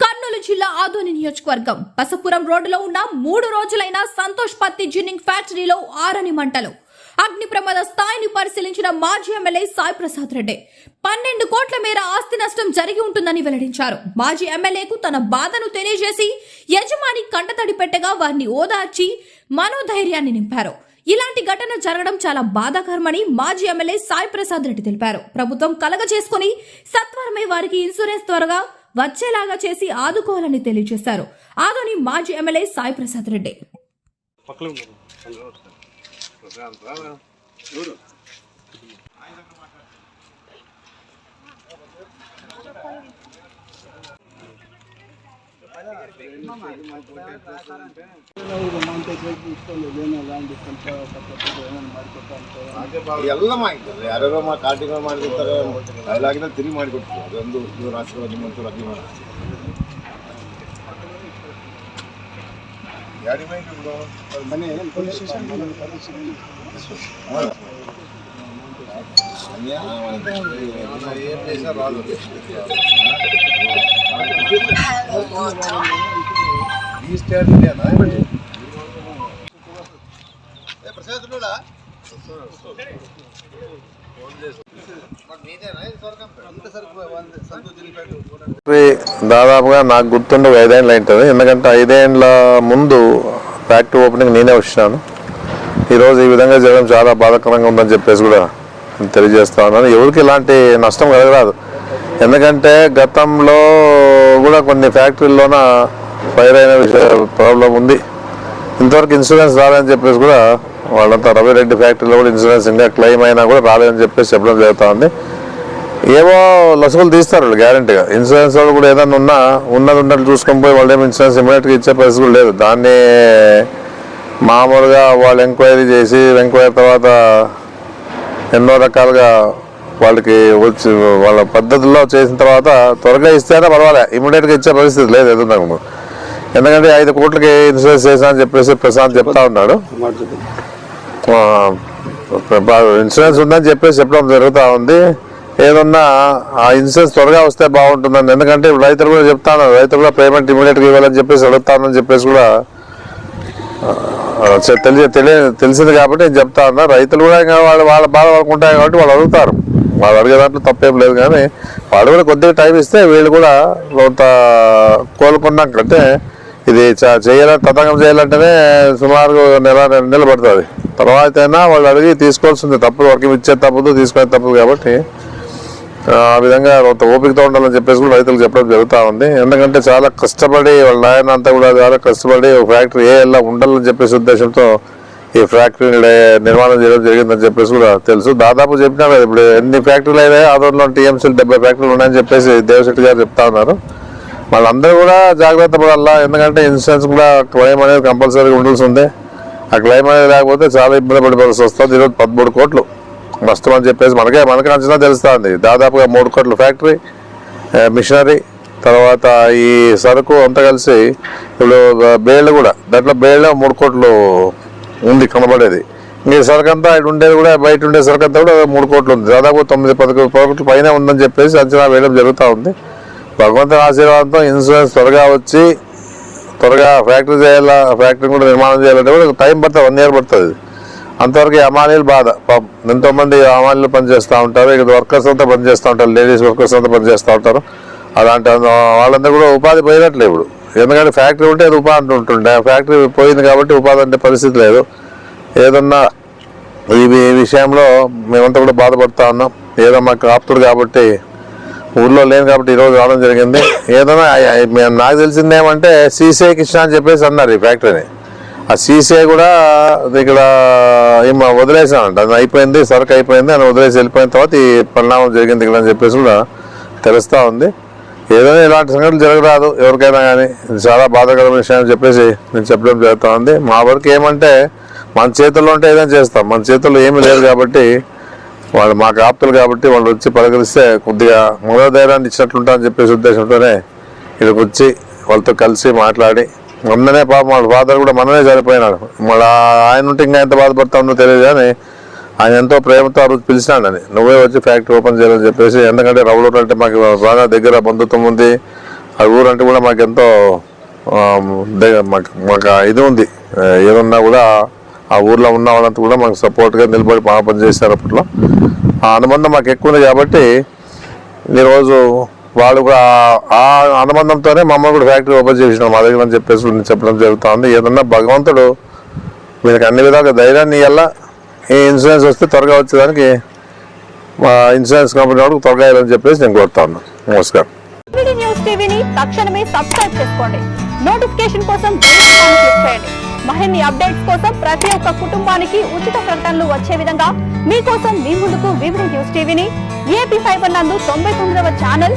కర్నూలు జిల్లా ఆదోని నియోజకవర్గం బసపురం రోడ్డులో ఉన్న మూడు రోజులైన సంతోష్ పత్తి జిన్నింగ్ ఫ్యాక్టరీలో ఆరని మంటలు. అగ్ని ప్రమాద స్థాయిని పరిశీలించిన మాజీ ఎమ్మెల్యే సాయి ప్రసాద్ రెడ్డి. పన్నెండు కోట్ల మేర ఆస్తి నష్టం జరిగి ఉంటుందని వెల్లడించారు. మాజీ ఎమ్మెల్యేకు తన బాధను తెలియజేసి యజమాని కంటతడి పెట్టగా వారిని ఓదార్చి మనోధైర్యాన్ని నింపారు. ఇలాంటి ఘటన జరగడం చాలా బాధాకరమని మాజీ ఎమ్మెల్యే సాయి ప్రసాద్ రెడ్డి తెలిపారు. ప్రభుత్వం కలగ చేసుకుని సత్వరమే వారికి ఇన్సూరెన్స్ త్వరగా వచ్చేలాగా చేసి ఆదుకోవాలని తెలియజేశారు. ఆదోని మాజీ ఎమ్మెల్యే సాయి ప్రసాద్ రెడ్డి. ಎಲ್ಲ ಮಾಡಿದ್ದಾರೆ ಯಾರ್ಯಾರೋ ಮಾ ಕಾಟಿಗಳು ಮಾಡಿರ್ತಾರೆ ಅದಾಗಿನ ತಿರಿ ಮಾಡಿಕೊಡ್ತೀವಿ. ಅದೊಂದು ಇವ್ರ ಆಶೀರ್ವಾದ ನಿಮ್ಮಂತವ್ರ ಅಭಿಮಾನ. ಯಾರಿ ಮೈಂಡ್ ಮನೆ. ఈ స్టేట్ దాదాపుగా నాకు గుర్తుండే ఐదేళ్ళు అయింటుంది ఎందుకంటే ఐదేండ్ల ముందు ఫ్యాక్టరీ ఓపెనింగ్ నేనే వచ్చినాను. ఈరోజు ఈ విధంగా చేయడం చాలా బాధాకరంగా ఉందని చెప్పేసి కూడా తెలియజేస్తా ఉన్నాను ఎవరికి ఇలాంటి నష్టం కలగరాదు. ఎందుకంటే గతంలో కూడా కొన్ని ఫ్యాక్టరీల్లోన ఫైర్ అయిన విషయ ప్రాబ్లం ఉంది. ఇంతవరకు ఇన్సూరెన్స్ రాలేదని చెప్పేసి కూడా వాళ్ళంతా రవిరెడ్డి ఫ్యాక్టరీలో కూడా ఇన్సూరెన్స్ ఇంకా క్లెయిమ్ అయినా కూడా రాలేదని చెప్పేసి చెప్పడం జరుగుతూ ఉంది ఏవో లసుగులు తీస్తారు వాళ్ళు గ్యారంటీగా. ఇన్సూరెన్స్ వాళ్ళు కూడా ఏదైనా ఉన్నా ఉన్నది ఉన్నట్టు చూసుకొని పోయి వాళ్ళు ఏమి ఇన్సూరెన్స్ ఇమీడియట్గా ఇచ్చే పరిస్థితి కూడా లేదు. దాన్ని మామూలుగా వాళ్ళు ఎంక్వైరీ చేసి ఎంక్వైరీ తర్వాత ఎన్నో రకాలుగా వాళ్ళకి వచ్చి వాళ్ళ పద్ధతుల్లో చేసిన తర్వాత త్వరగా ఇస్తేనే పర్వాలే ఇమీడియట్గా ఇచ్చే పరిస్థితి లేదు ఎదురు ఎందుకంటే ఐదు కోట్లకి ఇన్సూరెన్స్ చేసా అని చెప్పేసి ప్రశాంత్ చెప్తా ఉన్నాడు. ఇన్సూరెన్స్ ఉందని చెప్పేసి చెప్పడం జరుగుతూ ఉంది. ఏదన్నా ఆ ఇన్సూరెన్స్ త్వరగా వస్తే బాగుంటుందని ఎందుకంటే ఇప్పుడు రైతులు కూడా చెప్తాను రైతులు కూడా పేమెంట్ ఇమీడియట్గా ఇవ్వాలని చెప్పేసి అడుగుతానని చెప్పేసి కూడా తెలియ తెలియ తెలిసింది కాబట్టి నేను చెప్తా ఉన్నా. రైతులు కూడా ఇంకా వాళ్ళు వాళ్ళ బాధ పడుకుంటారు కాబట్టి వాళ్ళు అడుగుతారు. వాళ్ళు అడిగే దాంట్లో తప్పేం లేదు కానీ వాళ్ళు కూడా కొద్దిగా టైం ఇస్తే వీళ్ళు కూడా కొంత కోలుకున్నాక అంటే ఇది చేయాలంటే తతంగం చేయాలంటేనే సుమారు నెల రెండు నెలలు పడుతుంది. తర్వాత అయినా వాళ్ళు అడిగి తీసుకోవాల్సింది తప్పదు వర్క్ ఇచ్చే తప్పదు తీసుకునే తప్పదు కాబట్టి ఆ విధంగా కొంత ఓపికతో ఉండాలని చెప్పేసి కూడా రైతులకు చెప్పడం జరుగుతూ ఉంది. ఎందుకంటే చాలా కష్టపడి వాళ్ళ నాయన అంతా కూడా చాలా కష్టపడి ఒక ఫ్యాక్టరీ ఏ ఎలా ఉండాలని చెప్పేసి ఉద్దేశంతో ఈ ఫ్యాక్టరీ నిర్మాణం చేయడం జరిగిందని చెప్పేసి కూడా తెలుసు. దాదాపు చెప్పినా కదా ఇప్పుడు ఎన్ని ఫ్యాక్టరీలు అయినాయి ఆధ్వర్యంలో టీఎంసీలు డెబ్బై ఫ్యాక్టరీలు ఉన్నాయని చెప్పేసి దేవశెట్టి గారు చెప్తా ఉన్నారు. వాళ్ళందరూ కూడా జాగ్రత్త పడాలా? ఎందుకంటే ఇన్సూరెన్స్ కూడా క్లెయిమ్ అనేది కంపల్సరీగా ఉండాల్సి ఉంది. ఆ క్లెయిమ్ అనేది లేకపోతే చాలా ఇబ్బంది పడిపోవాల్సి వస్తుంది. ఈరోజు పదమూడు కోట్లు. నష్టం అని చెప్పేసి మనకే మనకి అంచనా తెలుస్తుంది. దాదాపుగా మూడు కోట్ల ఫ్యాక్టరీ మిషనరీ తర్వాత ఈ సరుకు అంతా కలిసి ఇప్పుడు బేళ్ళు కూడా. దాంట్లో బేళ్ళ మూడు కోట్లు ఉంది కనబడేది. మీ సరుకు అంతా ఇటు ఉండేది కూడా బయట ఉండే సరుకు అంతా కూడా మూడు కోట్లు ఉంది. దాదాపు తొమ్మిది పది కోట్ల పైన ఉందని చెప్పేసి అంచనా వేయడం జరుగుతూ ఉంది. భగవంతుని ఆశీర్వాదంతో ఇన్సూరెన్స్ త్వరగా వచ్చి త్వరగా ఫ్యాక్టరీ చేయాలా ఫ్యాక్టరీ కూడా నిర్మాణం చేయాలంటే కూడా టైం పడుతుంది వన్ ఇయర్ పడుతుంది. అంతవరకు అమానీలు బాధ. పాపం ఎంతో మంది అమానీలు పనిచేస్తూ ఉంటారు ఇక్కడ వర్కర్స్ అంతా పనిచేస్తూ ఉంటారు లేడీస్ వర్కర్స్ అంతా పనిచేస్తూ ఉంటారు. అలాంటి వాళ్ళందరూ కూడా ఉపాధి పోయినట్లే ఇప్పుడు. ఎందుకంటే ఫ్యాక్టరీ ఉంటే అది ఉపాధి ఉంటుండే. ఆ ఫ్యాక్టరీ పోయింది కాబట్టి ఉపాధి అంటే పరిస్థితి లేదు. ఏదన్నా ఈ విషయంలో మేమంతా కూడా బాధపడతా ఉన్నాం. ఏదో మాకు ఆప్తుడు కాబట్టి ఊర్లో లేను కాబట్టి ఈరోజు రావడం జరిగింది. ఏదైనా నాకు తెలిసిందేమంటే ఏమంటే కృష్ణ అని చెప్పేసి అన్నారు ఈ ఫ్యాక్టరీని. ఆ సీసే కూడా ఇక్కడ ఏం వదిలేసానంట అది అయిపోయింది సరుకు అయిపోయింది అని వదిలేసి వెళ్ళిపోయిన తర్వాత ఈ పరిణామం జరిగింది ఇక్కడ అని చెప్పేసి కూడా తెలుస్తూ ఉంది. ఏదైనా ఇలాంటి సంఘటనలు జరగరాదు ఎవరికైనా కానీ చాలా బాధాకరమైన విషయం అని చెప్పేసి నేను చెప్పడం జరుగుతూ ఉంది. మా వరకు ఏమంటే మన చేతుల్లో ఉంటే ఏదైనా చేస్తాం. మన చేతుల్లో ఏమీ లేదు కాబట్టి వాళ్ళు మాకు ఆప్తులు కాబట్టి వాళ్ళు వచ్చి పలకరిస్తే కొద్దిగా మూలధైర్యాన్ని ఇచ్చినట్లుంటా అని చెప్పేసి ఉద్దేశంతోనే ఇక్కడికి వచ్చి వాళ్ళతో కలిసి మాట్లాడి మొన్ననే పాపం వాళ్ళ ఫాదర్ కూడా మననే చనిపోయినాడు. మళ్ళీ ఆయన ఉంటే ఇంకా ఎంత బాధపడతామో తెలియదు కానీ ఆయన ఎంతో ప్రేమతో ఆ రోజు పిలిచినాడని నువ్వే వచ్చి ఫ్యాక్టరీ ఓపెన్ చేయాలని చెప్పేసి ఎందుకంటే రవ్వలూరు అంటే మాకు బాగా దగ్గర బంధుత్వం ఉంది. ఆ ఊరు అంటే కూడా మాకు ఎంతో దగ్గర మాకు మాకు ఇది ఉంది. ఏదన్నా ఏదున్నా కూడా ఆ ఊర్లో ఉన్న వాళ్ళంతా కూడా మాకు సపోర్ట్గా నిలబడి పని చేస్తారు అప్పట్లో. ఆ అనుబంధం మాకు ఎక్కువ ఉంది కాబట్టి ఈరోజు వాళ్ళు ఆ- అనుబంధంతోనే మమ్మల్ని కూడా ఫ్యాక్టరీ ఓపెన్ చేసినాం మా దగ్గర చెప్పేసి చెప్పడం జరుగుతుంది. ఏదన్నా భగవంతుడు వీళ్ళకి అన్ని విధాలుగా ధైర్యాన్ని ఇవ్వాలా ఈ ఇన్సూరెన్స్ వస్తే త్వరగా వచ్చేదానికి మా ఇన్సూరెన్స్ కంపెనీ వాడు త్వరగా ఇవ్వాలని చెప్పేసి నేను కోరుతాను. నమస్కారం. న్యూస్ టీవీని తక్షణమే సబ్స్క్రైబ్ చేసుకోండి. నోటిఫికేషన్ కోసం బెల్ క్లిక్ చేయండి. మరిన్ని అప్డేట్స్ కోసం ప్రతి ఒక్క కుటుంబానికి ఉచిత ప్రకటనలు వచ్చే విధంగా మీకోసం మీ ముందుకు వివిధ న్యూస్ టీవీని ఏపీ ఫైబర్ నందు తొంభై తొమ్మిదవ ఛానల్